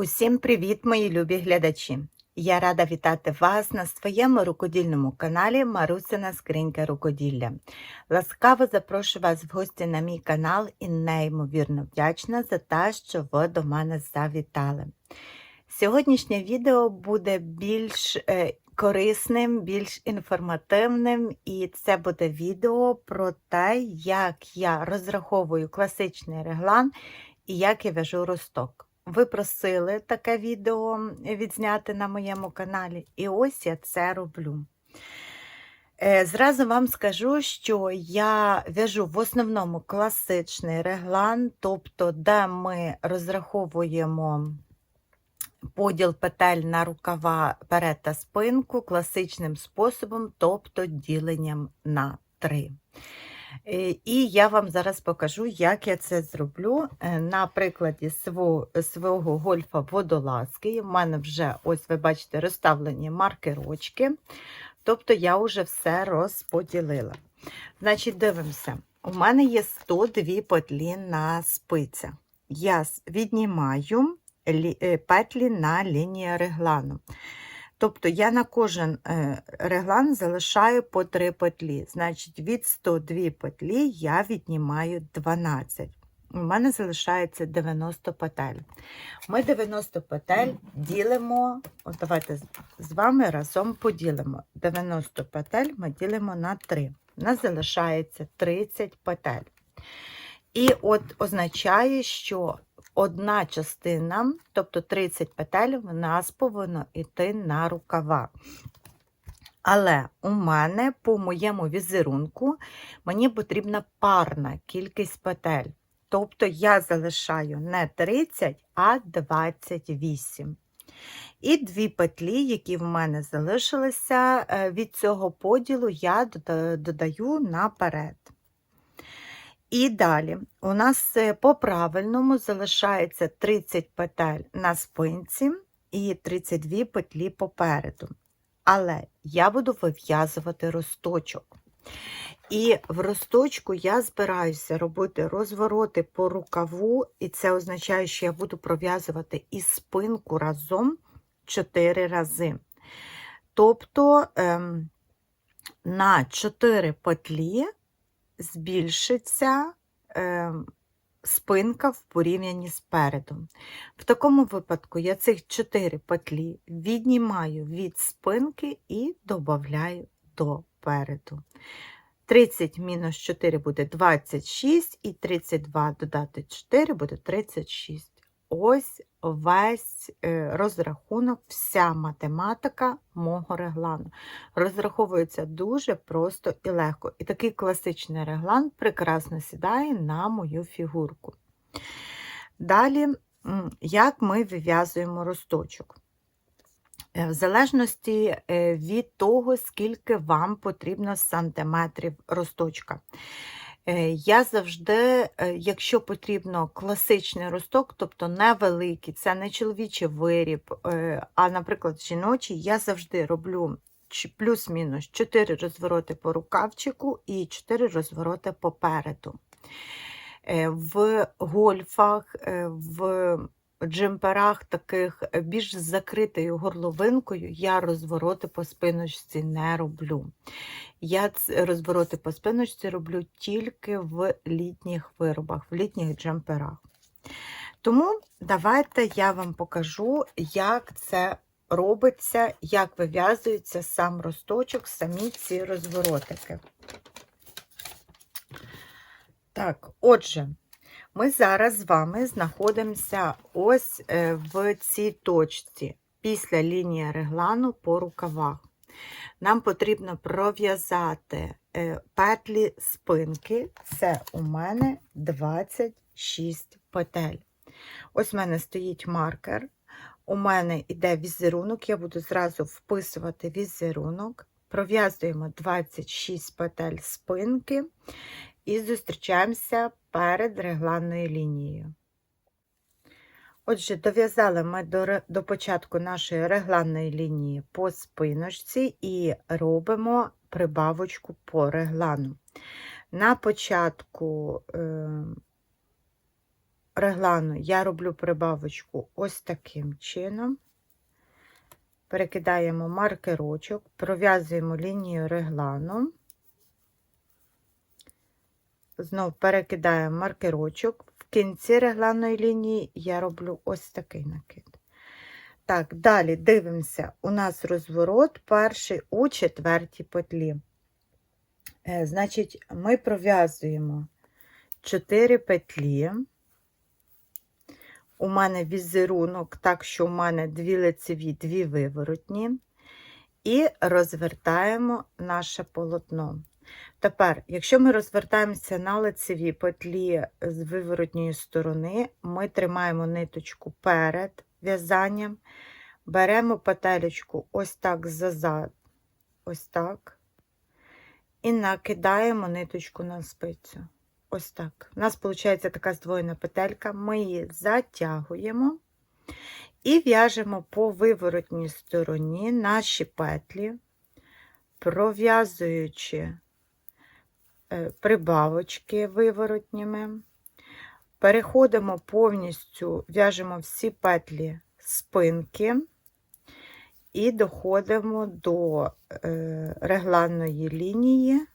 Усім привіт, мої любі глядачі! Я рада вітати вас на своєму рукодільному каналі Марусина Скринька Рукоділля. Ласкаво запрошую вас в гості на мій канал і неймовірно вдячна за те, що ви до мене завітали. Сьогоднішнє відео буде більш е, корисним, більш інформативним, і це буде відео про те, як я розраховую класичний реглан і як я в'яжу росток. Ви просили таке відео відзняти на моєму каналі, і ось я це роблю. Е, Зразу вам скажу, що я в'яжу в основному класичний реглан, тобто, де ми розраховуємо поділ петель на рукава перед та спинку класичним способом, тобто діленням на 3. Е, І я вам зараз покажу, як я це зроблю е, на прикладі свого, свого гольфа водолазки. У мене вже, ось ви бачите, розставлені маркерочки. Тобто я вже все розподілила. Значить, дивимося. У мене є 102 петлі на спицях. Я віднімаю е, петлі на лінії реглану. Тобто я на кожен е, реглан залишаю по 3 петлі. Значить, від 102 петлі я віднімаю 12. У мене залишається 90 петель. Ми 90 петель ділимо, от давайте з- вами разом поділимо. 90 петель ми ділимо на 3. У нас залишається 30 петель. І от означає, що одна частина, тобто 30 петель, в нас повинно йти на рукава. Але у мене по моєму візерунку мені потрібна парна кількість петель. Тобто я залишаю не 30, а 28. І дві петлі, які в мене залишилися е, від цього поділу, я додаю наперед. І далі у нас е, по правильному залишається 30 петель на спинці і 32 петлі попереду. Але я буду вив'язувати росточок. І в росточку я збираюся робити розвороти по рукаву, і це означає, що я буду пров'язувати і спинку разом 4 рази. Тобто ем, на 4 петлі збільшиться е, спинка в порівнянні з передом. В такому випадку я цих 4 петлі віднімаю від спинки і додаю до переду. 30 мінус 4 буде 26, і 32 додати 4 буде 36. Ось весь е, розрахунок, вся математика мого реглану. Розраховується дуже просто і легко. І такий класичний реглан прекрасно сідає на мою фігурку. Далі, як ми вив'язуємо росточок. Е, В залежності е, від того, скільки вам потрібно сантиметрів росточка. Е, Я завжди, е, якщо потрібно класичний росток, тобто невеликий, це не чоловічий виріб, е, а, наприклад, жіночий, я завжди роблю плюс-мінус 4 розвороти по рукавчику і 4 розвороти попереду. В гольфах, в джемперах таких е, більш закритою горловинкою я розвороти по спиночці не роблю. Я розвороти по спиночці роблю тільки в літніх виробах, в літніх джемперах. Тому давайте я вам покажу, як це робиться, як вив'язується сам росточок, самі ці розворотики. Так, отже, ми зараз з вами знаходимося ось е, в цій точці після лінії реглану по рукавах. Нам потрібно пров'язати е, петлі спинки. Це у мене 26 петель. Ось в мене стоїть маркер. У мене йде візерунок, я буду зразу вписувати візерунок. Пров'язуємо 26 петель спинки і зустрічаємося перед регланною лінією. Отже, дов'язали ми до, до початку нашої регланної лінії по спиночці і робимо прибавочку по реглану. На початку е, реглану я роблю прибавочку ось таким чином. Перекидаємо маркерочок, пров'язуємо лінію реглану. Знов перекидаємо маркерочок. В кінці регланної лінії я роблю ось такий накид. Так, далі дивимося. У нас розворот перший у четвертій петлі. Е, Значить, ми пров'язуємо 4 петлі. У мене візерунок, так що у мене дві лицеві, дві виворотні. І розвертаємо наше полотно. Тепер, якщо ми розвертаємося на лицеві петлі з виворотньої сторони, ми тримаємо ниточку перед в'язанням, беремо петелечку ось так зазад, ось так, і накидаємо ниточку на спицю. Ось так. У нас виходить така здвоєна петелька, ми її затягуємо і в'яжемо по виворотній стороні наші петлі, пров'язуючи е, прибавочки виворотніми. Переходимо повністю, в'яжемо всі петлі спинки і доходимо до е, регланної лінії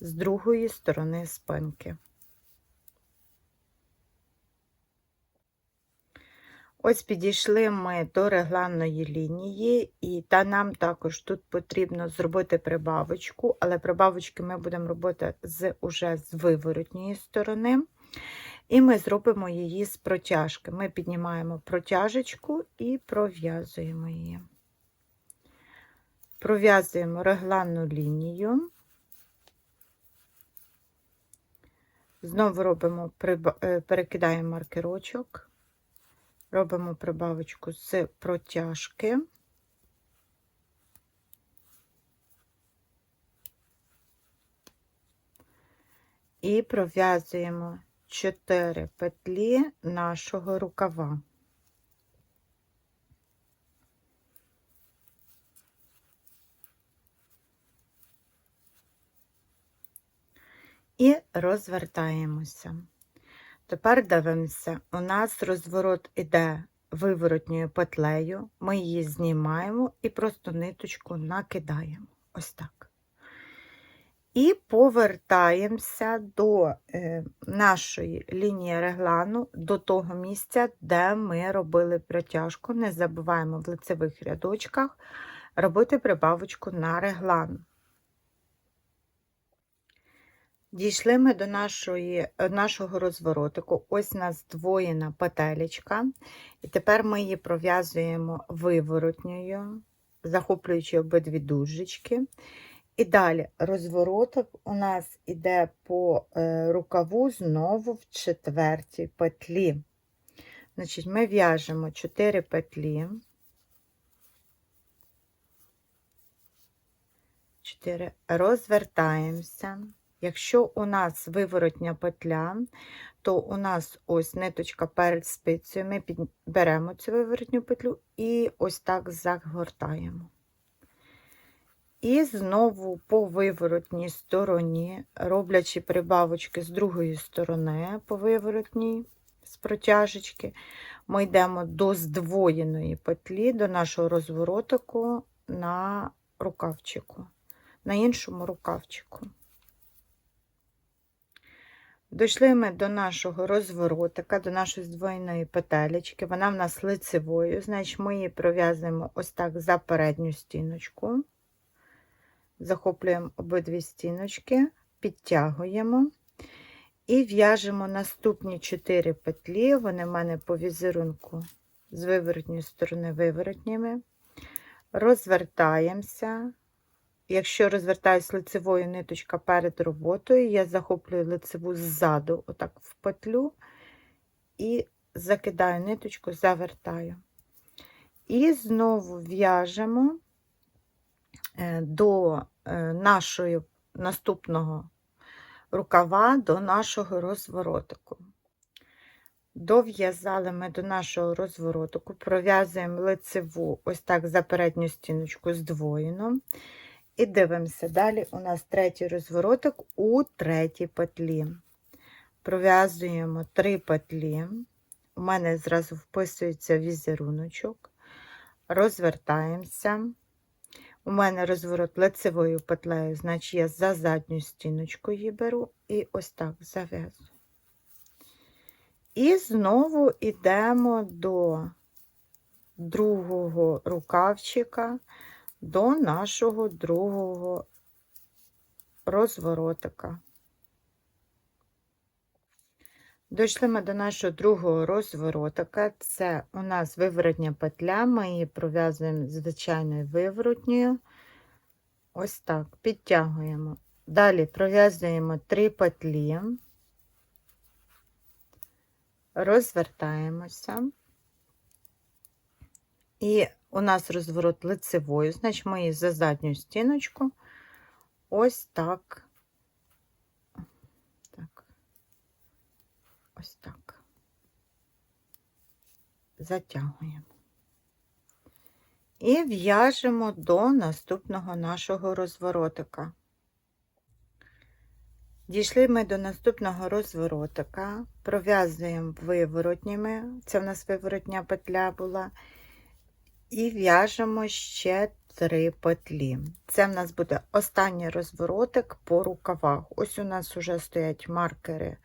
з другої сторони спинки. Ось підійшли ми до регланної лінії, і та нам також тут потрібно зробити прибавочку, але прибавочки ми будемо робити з, уже з виворотньої сторони. І ми зробимо її з протяжки. Ми піднімаємо протяжечку і пров'язуємо її. Пров'язуємо регланну лінію. Знову робимо, е, перекидаємо маркерочок, робимо прибавочку з протяжки. І пров'язуємо 4 петлі нашого рукава. І розвертаємося. Тепер дивимося, у нас розворот іде виворотньою петлею, ми її знімаємо і просто ниточку накидаємо. Ось так. І повертаємося до е, нашої лінії реглану, до того місця, де ми робили протяжку. Не забуваємо в лицевих рядочках робити прибавочку на реглан. Дійшли ми до нашої, нашого розворотику. Ось у нас здвоєна петелечка. І тепер ми її пров'язуємо виворотньою, захоплюючи обидві дужечки. І далі розвороток у нас іде по е, рукаву знову в четвертій петлі. Значить, ми в'яжемо 4 петлі. 4, розвертаємося. Якщо у нас виворотня петля, то у нас ось ниточка перед спицею, ми беремо цю виворотню петлю і ось так загортаємо. І знову по виворотній стороні, роблячи прибавочки з другої сторони, по виворотній з протяжечки, ми йдемо до здвоєної петлі, до нашого розворотику на рукавчику, на іншому рукавчику. Дійшли ми до нашого розворотика, до нашої здвоєної петелечки. Вона в нас лицевою, значить ми її пров'язуємо ось так за передню стіночку захоплюємо обидві стіночки, підтягуємо і в'яжемо наступні 4 петлі, вони в мене по візерунку з виворотньої сторони виворотніми. Розвертаємося. Якщо розвертаюсь лицевою ниточка перед роботою, я захоплюю лицеву ззаду, отак в петлю, і закидаю ниточку, завертаю. І знову в'яжемо Е, до е, нашої наступного рукава, до нашого розворотику. Дов'язали ми до нашого розворотику, пров'язуємо лицеву ось так за передню стіночку здвоєно. І дивимося, далі у нас третій розворотик у третій петлі. пров'язуємо три петлі. У мене зразу вписується візеруночок, розвертаємося. У мене розворот лицевою петлею, значить я за задню стіночку її беру і ось так зав'язую. І знову йдемо до другого рукавчика, до нашого другого розворотика. Дійшли ми до нашого другого розворотика. Це у нас виворотня петля, ми її пров'язуємо звичайною виворотньою. Ось так, підтягуємо. Далі пров'язуємо три петлі, розвертаємося. І у нас розворот лицевою, значить ми її за задню стіночку ось так. Так. Ось так. Затягуємо. І в'яжемо до наступного нашого розворотика. Дійшли ми до наступного розворотика, пров'язуємо виворотніми, це в нас виворотня петля була, і в'яжемо ще три петлі. Це в нас буде останній розворотик по рукавах. Ось у нас вже стоять маркери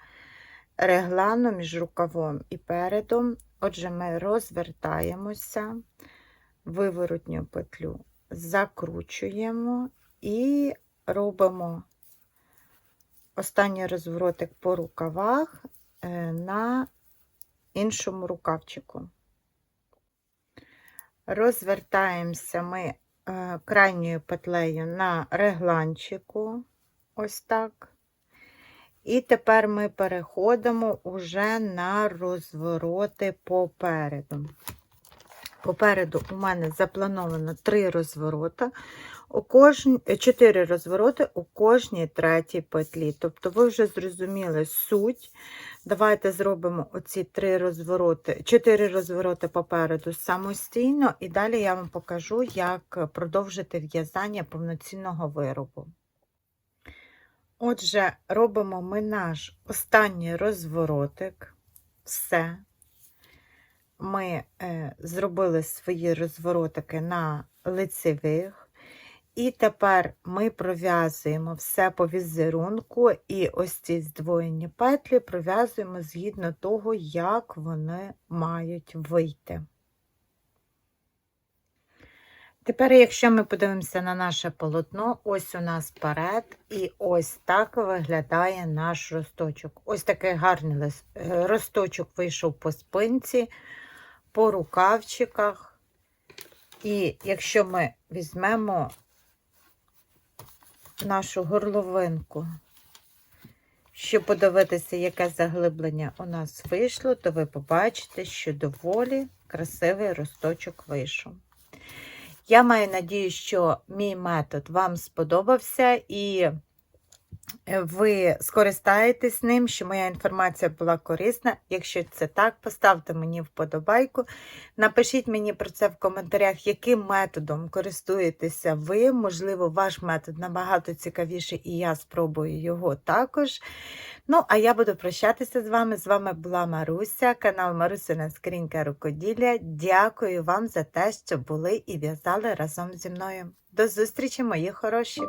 реглану між рукавом і передом. Отже, ми розвертаємося, виворотню петлю закручуємо і робимо останній розворотик по рукавах е, на іншому рукавчику. Розвертаємося ми е, крайньою петлею на регланчику, ось так. І тепер ми переходимо уже на розвороти попереду. Попереду у мене заплановано 3 розвороти, у кожні, 4 розвороти у кожній третій петлі. Тобто ви вже зрозуміли суть. Давайте зробимо оці 3 розвороти, 4 розвороти попереду самостійно, і далі я вам покажу, як продовжити в'язання повноцінного виробу. Отже, робимо ми наш останній розворотик. Все. Ми е, зробили свої розворотики на лицевих. І тепер ми пров'язуємо все по візерунку, і ось ці здвоєні петлі пров'язуємо згідно того, як вони мають вийти. Тепер, якщо ми подивимося на наше полотно, ось у нас перед, і ось так виглядає наш росточок. Ось такий гарний е, росточок вийшов по спинці, по рукавчиках. І якщо ми візьмемо нашу горловинку, щоб подивитися, яке заглиблення у нас вийшло, то ви побачите, що доволі красивий росточок вийшов. Я маю надію, що мій метод вам сподобався і ви скористаєтесь ним, що моя інформація була корисна. Якщо це так, поставте мені вподобайку. Напишіть мені про це в коментарях, яким методом користуєтеся ви. Можливо, ваш метод набагато цікавіший, і я спробую його також. Ну, а я буду прощатися з вами. З вами була Маруся, канал Марусина Скринька Рукоділля. Дякую вам за те, що були і в'язали разом зі мною. До зустрічі, мої хороші!